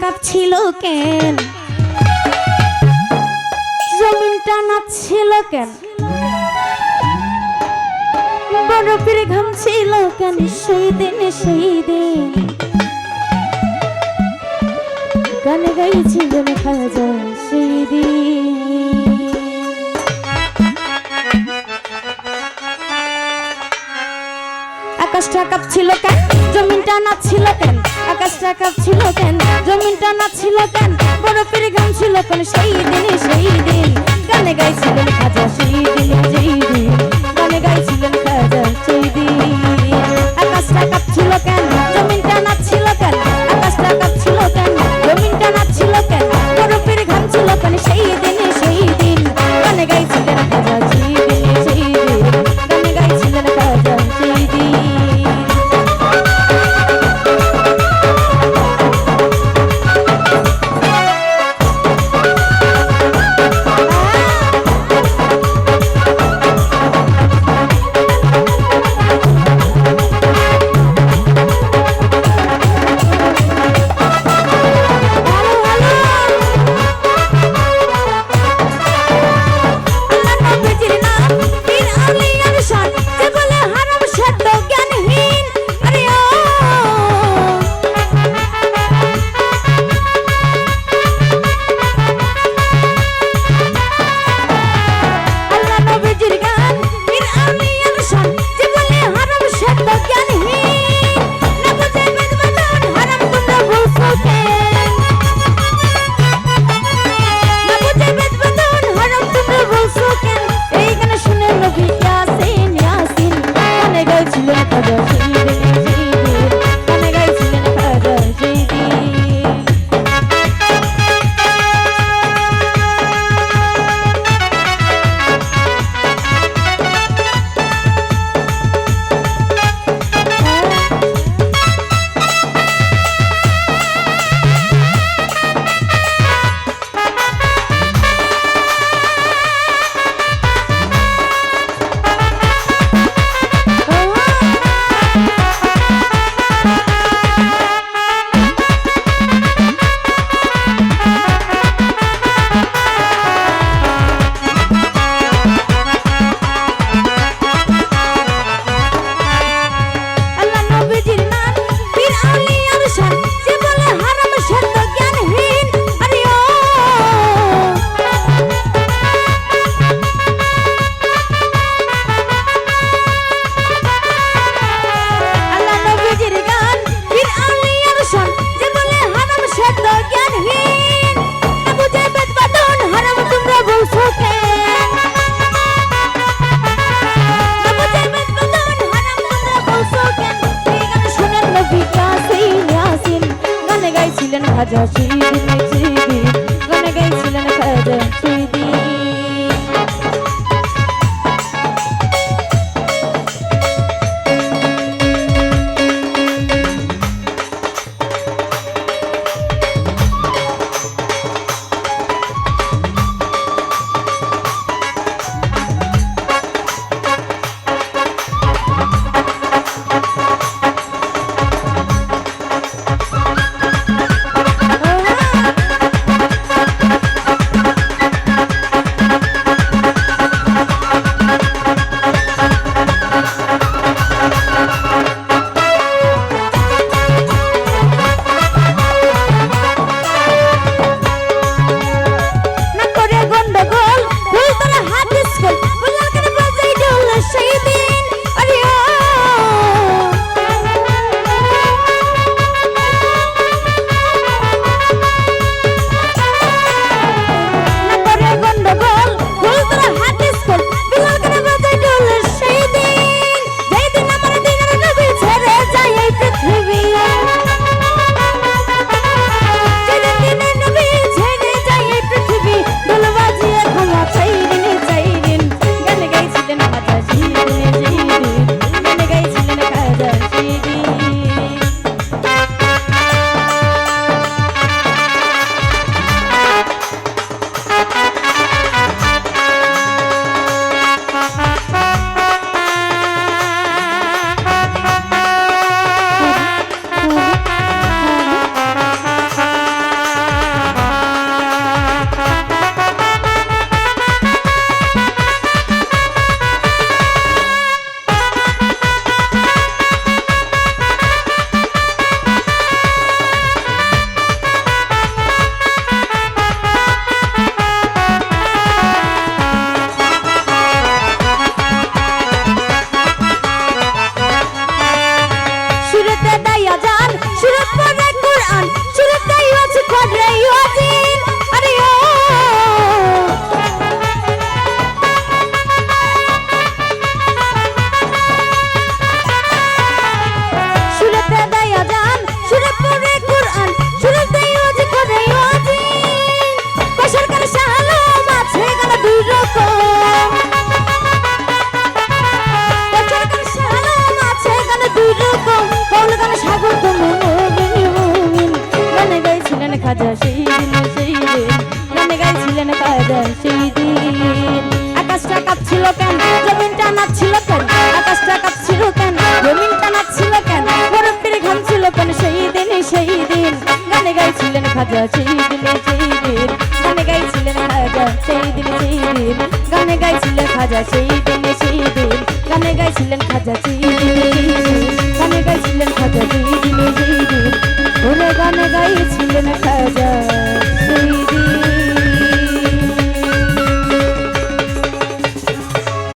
কাঁপছিল কেন? জমিনটা নাচছিল কেন? বরফের ঘামছিল কেন? সেই দিন সেই দিন। গান গাইছি গান খাজা সেই দিন। আকাশটা কাঁপছিল কেন? জমিনটা নাচছিল কেন? আকাশটা কাঁপছিল কেন? জমিনটা নাচছিল কেন? বরফের গান ছিল কেন? সেই দিনে, সেই দিন। গানে গাইছিলেন খাজা সেই দিনে, সেই দিন। Tevfik Yasin Yasin. Bana gözlüğe kadar I Raja Shri Nijji খাজা সেই দিন সেই দিন। গানে গাইছিলেন খাজা সেই দিন। আকাশটা কাঁপছিল কেন? জমিনটা নাচছিল কেন? আকাশটা কাঁপছিল কেন? জমিনটা নাচছিল কেন? বরফের ঘাম ছিল কেন? সেই দিন সেই দিন। গানে গাইছিলেন খাজা সেই দিন সেই দিন। গানে গাইছিলেন সেই দিন সেই দিন। গানে গাইছিলেন খাজা সেই দিন সেই দিন। গানে গাইছিলেন খাজা সেই সেই দিন